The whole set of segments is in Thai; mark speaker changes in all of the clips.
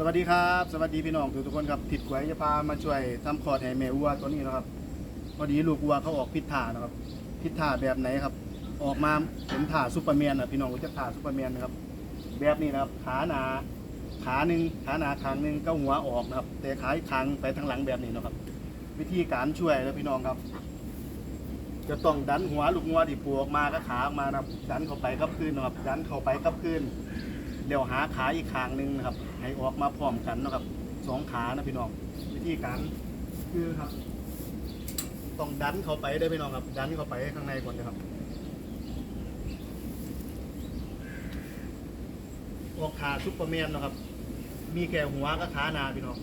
Speaker 1: สวัสดีครับ สวัสดีพี่น้องทุกทุกๆคนครับผิดกวยจะพามาช่วยทำคอร์ดให้แม่วัวตัวนี้นะครับพอดีลูกวัวเขาออกพิษถ่านะครับพิษถ่าแบบไหนครับ ออกมาเป็นถ่าซูเปอร์แมนนะพี่น้องรู้จักถ่าซูเปอร์แมนนะครับ แบบนี้นะครับขาหนาขาหนึ่งขาหนาขางหนึ่งก็หัวออกนะครับ แต่ขาอีกขางไปทางหลังแบบนี้นะครับ วิธีการช่วยนะพี่น้องครับ จะต้องดันหัวลูกงัวที่ปูออกมาก็ขาออกมานะครับดันเข้าไปกับคืนนะครับดันเข้าไปกับคืน เดี๋ยวหาขาอีกข้างหนึ่งนะครับ ให้ออกมาพร้อมกันนะครับสองขานะพี่น้องวิธีการคือครับต้องดันเข้าไปได้พี่น้องครับ ดันเข้าไปข้างในก่อนนะครับออกขาซุปเปอร์แมนนะครับ มีแค่หัวกับขาหนาพี่น้อง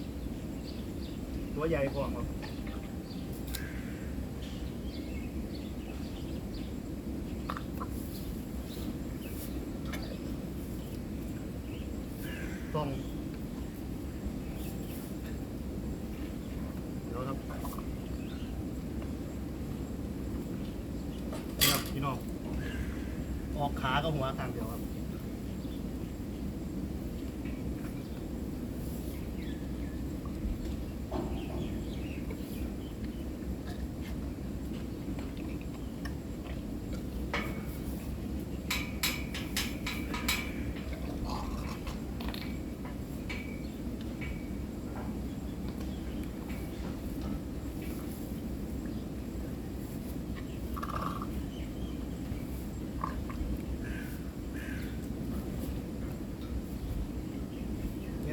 Speaker 1: ตัวใหญ่พอครับ ต้องเดี๋ยวครับ น้อง ออกขากับหัวทางเดียวครับ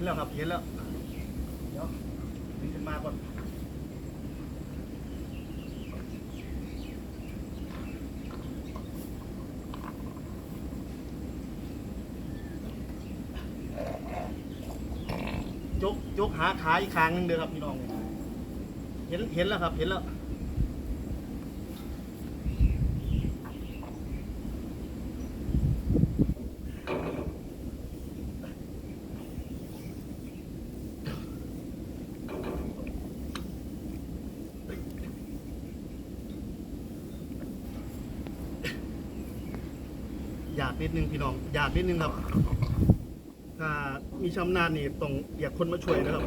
Speaker 1: นแล้วครับเห็นแล้ว เดี๋ยวดึงขึ้นมาก่อนจกจกหาขาอีกคางหนึงเด้อครับพี่น้อง เห็นเห็นแล้วครับ เห็นแล้ว นิดนึงพี่น้องอยากนิดนึงครับถ้ามีชำนาญนี่ต้องอยากคนมาช่วยนะครับ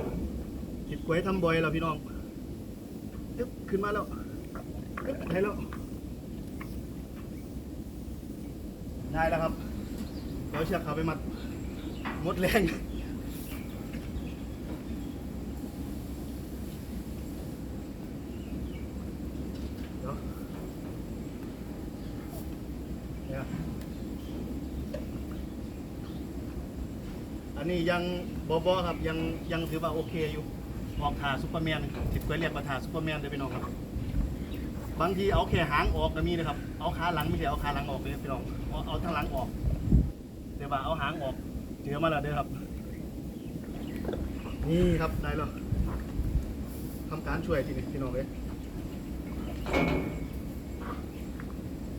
Speaker 1: จิตกวยทำบ่อยแล้วพี่น้องยึบขึ้นมาแล้วยึบได้แล้วได้แล้วครับเดี๋ยวเชือกเขาไปมัดหมดแรงเดี๋ยวเดี๋ยว อั นนี้ยังบอบอครับยังยังถือว่าโอเคอยู่ออกขาซุปเปอร์แมนติดไว้เรียกว่าขาซุปเปอร์แมนเลยพี่น้องครับ บางทีเอาแค่หางออกก็มีนะครับ เอาขาหลังไม่ใช่เอาขาหลังออกเลยพี่น้องเอาเอาทั้งหลังออกเดี๋ยวว่าเอาหางออกเจอมาแล้วเด้อครับ นี่ครับได้แล้วทำการช่วยทีนี้พี่น้องเลย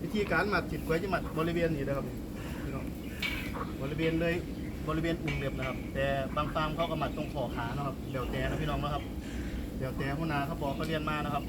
Speaker 1: วิธีการหมัดจิตไว้จะหมัดบริเวณนี้นะครับพี่น้องบริเวณเลย บริเวณอุ่งเล็บนะครับ แต่บางฟาร์มเขาก็หมัดตรงขอขานะครับเดี๋ยวแต่นะพี่น้องนะครับเดี๋ยวแต่หัวหนาเขาบอกเขาเรียนมานะครับ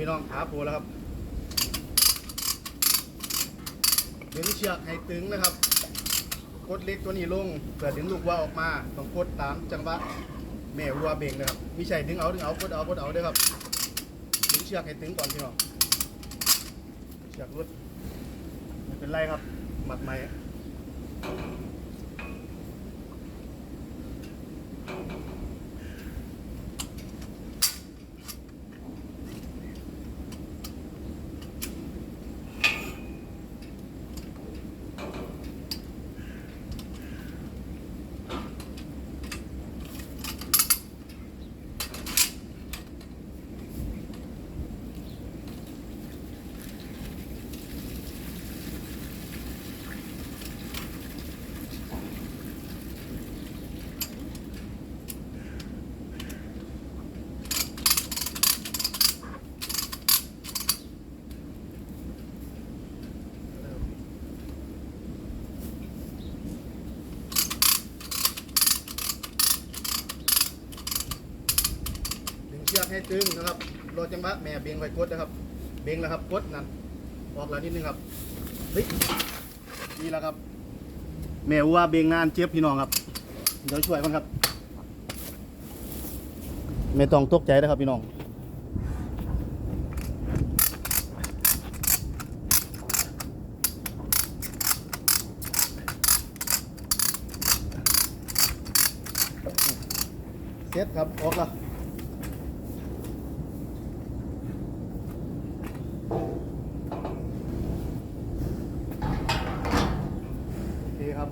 Speaker 1: พี่น้องขาโผล่แล้วครับดึงเชือกให้ตึงนะครับกดเล็กตัวนี้ลงเพื่อดึงลูกวัวออกมาต้องกดตามจังหวะแม่วัวเบ่งนะครับม่ใช่ดึงเอาดึงเอากดเอากดเอาด้อครับดึงเชือกให้ตึงก่อนพี่น้องเชือกรุดไม่เป็นไรครับหมัดไหมดึงเชือกให้ ตึงนะครับรอจังหวะแม่เบงไปกดนะครับ เบงแล้วครับกดนั่นออกแล้วนิดนึงครับเฮ้ยนี่แล้วครับ แม่ว่าเบงนานเจ็บพี่น้องครับ เดี๋ยวช่วยกันครับ ไม่ต้องตกใจนะครับพี่น้องเซ็ตครับ ออกแล้วโอเคครับ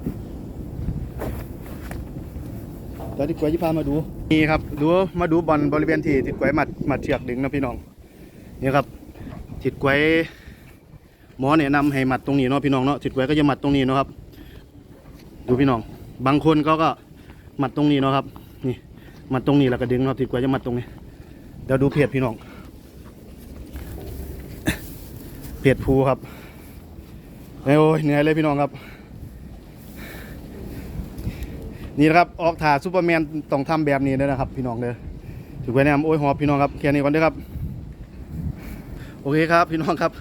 Speaker 1: อที่กวยที่พามาดูนี่ครับดูมาดูบอลบริเวณที่ติดกวยมัดมัดเชือกดึงนะพี่น้องนี่ครับติดกวยหมอแนะนำให้มัดตรงนี้เนาะพี่น้องเนาะติดกวยก็จะมัดตรงนี้เนาะครับ ดูพี่น้อง บางคนเขาก็มัดตรงนี้เนาะครับ นี่มัดตรงนี้แล้วก็ดึงเนาะติดกว่าจะมัดตรงนี้เดี๋ยวดูเพจพี่น้องเพจภูครับโอ้ยเหนื่อยเลยพี่น้องครับ นี่นะครับออกถ่าซูเปอร์แมนต้องทำแบบนี้เลยนะครับ พี่น้องเด้อถือไว้แนะนำโอ้ยหอบพี่น้องครับแค่นี้ก่อนเด้อครับ โอเคครับ พี่น้องครับ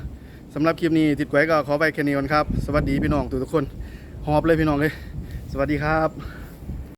Speaker 1: สำหรับคลิปนี้ติดไว้ก็ขอไปแค่นี้ก่อนครับ สวัสดีพี่น้องทุกๆคนหอบเลยพี่น้องเลย สวัสดีครับ